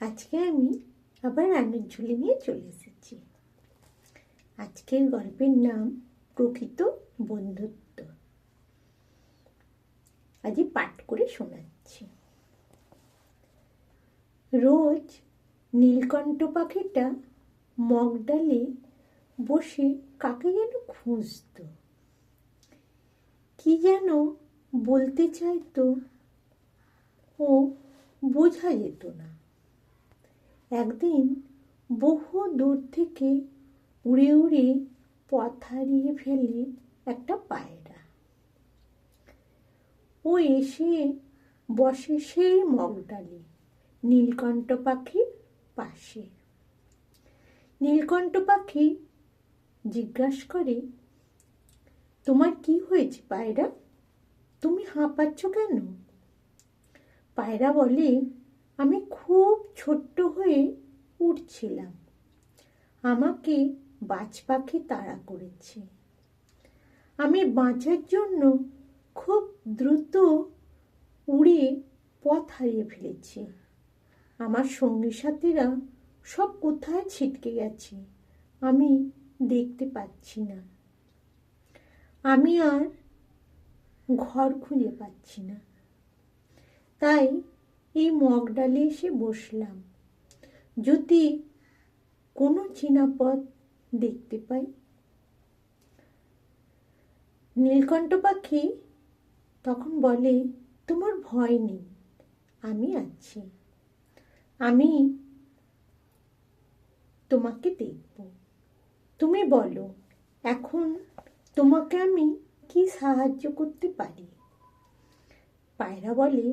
আজকে আমি আবার রান্নার ঝুলি নিয়ে চলে এসেছি। আজকের গল্পের নাম প্রকৃত বন্ধুত্ব। আজই পাঠ করে শোনাচ্ছি। রোজ নীলকণ্ঠ পাখিটা মগ ডালে বসে কাকে যেন খুঁজত। কি যেন বলতে চাইতো, ও বোঝা যেত না। একদিন বহু দূর থেকে উড়ে উড়ে পথ হারিয়ে ফেলে একটা পায়রা। ও এসে বসে সেই মগডালে নীলকণ্ঠ পাখির পাশে। নীলকণ্ঠ পাখি জিজ্ঞাসা করে, তোমার কি হয়েছে পায়রা? তুমি হাঁপাচ্ছ কেন? পায়রা বলে আমি খুব ছোট্ট হয়ে উঠছিলাম। আমাকে বাজ পাখি তাড়া করেছে। আমি বাঁচার জন্য খুব দ্রুত উড়ে পথ হারিয়ে ফেলেছি। আমার সঙ্গী সাথীরা সব কোথায় ছিটকে গেছে আমি দেখতে পাচ্ছি না। আমি আর ঘর খুঁজে পাচ্ছি না। তাই এই মগ ডালে এসে বসলাম। যদি কোনো চীনাপথ দেখতে পাই। নীলকণ্ঠ পাখি তখন বলে, তোমার ভয় নেই, আমি আছি। আমি তোমাকে দেখব। তুমি বলো, এখন তোমাকে আমি কি সাহায্য করতে পারি? পায়রা বলে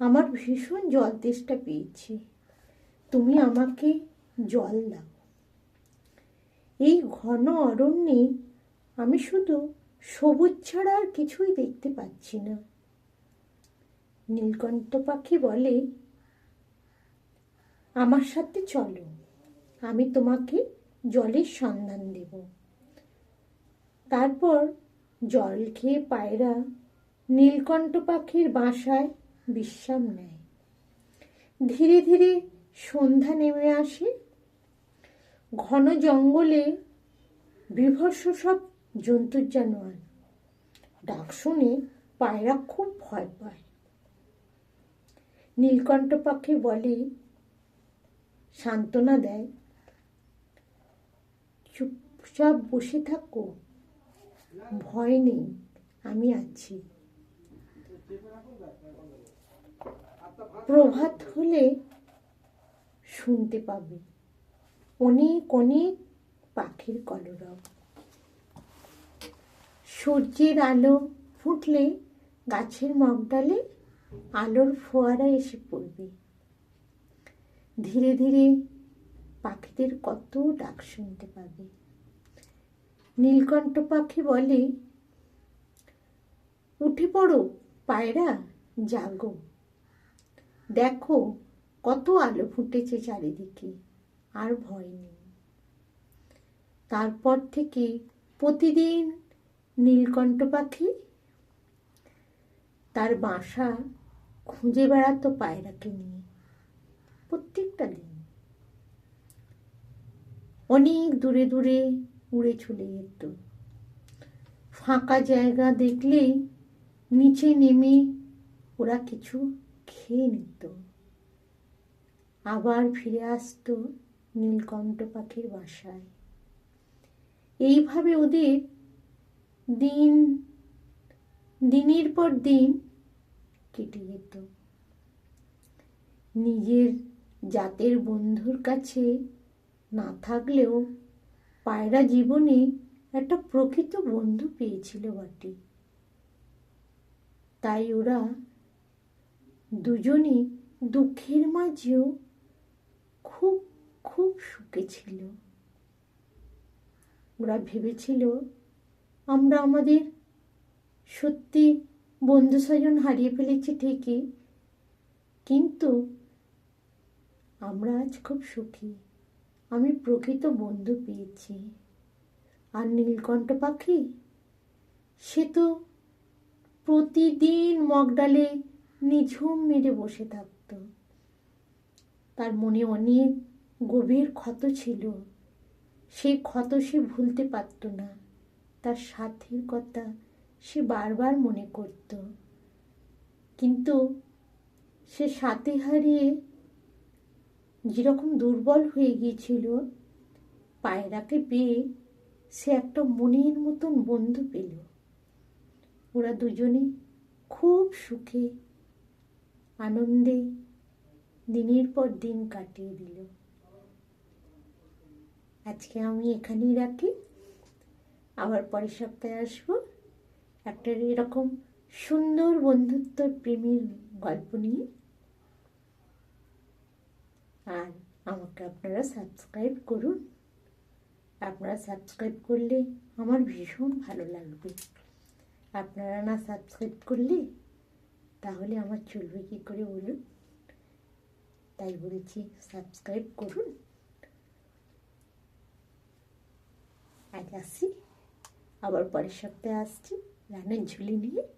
আমার ভীষণ জল তেষ্টা পেয়েছি। তুমি আমাকে জল দাও। এই ঘন অরণ্যে আমি শুধু সবুজ ছাড়া আর কিছুই দেখতে পাচ্ছি না। নীলকণ্ঠ পাখি বলে, আমার সাথে চলো, আমি তোমাকে জলের সন্ধান দেব। তারপর জল খেয়ে পায়রা নীলকণ্ঠ পাখির বাসায় বিশ্রাম নেয় ধীরে ধীরে সন্ধ্যা নেমে আসে। ঘন জঙ্গলে বিভৎস সব জন্তুর জানোয়ার। ডাক শুনে পায়রা খুব ভয় পায়। নীলকণ্ঠ পাখি বলে, সান্ত্বনা দেয়। চুপচাপ বসে থাকো। ভয় নেই, আমি আছি। প্রভাত হলে শুনতে পাবে। অনেক অনেক পাখির কলরব। সূর্যের আলো ফুটলে গাছের মগডালে আলোর ফোয়ারা এসে পড়বে। ধীরে ধীরে পাখিদের কত ডাক শুনতে পাবে। নীলকণ্ঠ পাখি বলে, উঠে পড়ো, পায়রা, জাগো। দেখো, কত আলো ফুটেছে চারিদিকে, আর ভয় নেই। তারপর থেকে প্রতিদিন নীলকণ্ঠ পাখি তার বাসা খুঁজে বেড়াতো পায়রাকে নিয়ে প্রত্যেকটা দিন। অনেক দূরে দূরে উড়ে চলে যেত। ফাঁকা জায়গা দেখলেই নিচে নেমে ওরা কিছু খেয়ে নিত। আবার ফিরে আসতো নীলকণ্ঠ পাখির বাসায়। এইভাবে ওদের দিন, দিনের পর দিন কেটে যেত। নিজের জাতের বন্ধুর কাছে না থাকলেও পায়রা জীবনে একটা প্রকৃত বন্ধু পেয়েছিল বটে। তাই ওরা দুজনই দুঃখের মাঝেও খুব খুব সুখে ছিল। ওরা ভেবেছিল, আমরা আমাদের সত্যি বন্ধু স্বজন হারিয়ে ফেলেছি ঠিকই, কিন্তু আমরা আজ খুব সুখী। আমি প্রকৃত বন্ধু পেয়েছি। আর নীলকণ্ঠ পাখি? সে তো প্রতিদিন মগডালে নিঝুম মেরে বসে থাকতো। তার মনে অনেক গভীর ক্ষত ছিল। সেই ক্ষত সে ভুলতে পারত না। তার সাথীর কথা সে বারবার মনে করত। কিন্তু সে সাথে হারিয়ে যেরকম দুর্বল হয়ে গিয়েছিল, পায়রাকে পেয়ে সে একটা মনের মতন বন্ধু পেল। ওরা দুজনে খুব সুখে আনন্দে দিনের পর দিন কাটিয়ে দিল। আজকে আমি এখানেই রাখি। আবার পরের সপ্তাহে আসব। একটা এরকম সুন্দর বন্ধুত্ব প্রেমের গল্প নিয়ে। আর আমাকে আপনারা সাবস্ক্রাইব করুন। আপনারা সাবস্ক্রাইব করলে আমার ভীষণ ভালো লাগবে। আপনারা না সাবস্ক্রাইব করলে তাহলে আমার চলবে কী করে বলুন? তাই বলেছি সাবস্ক্রাইব করুন। আজ আসি, আবার পরের সপ্তাহে আসছি, রান্নার ঝুলি নিয়ে।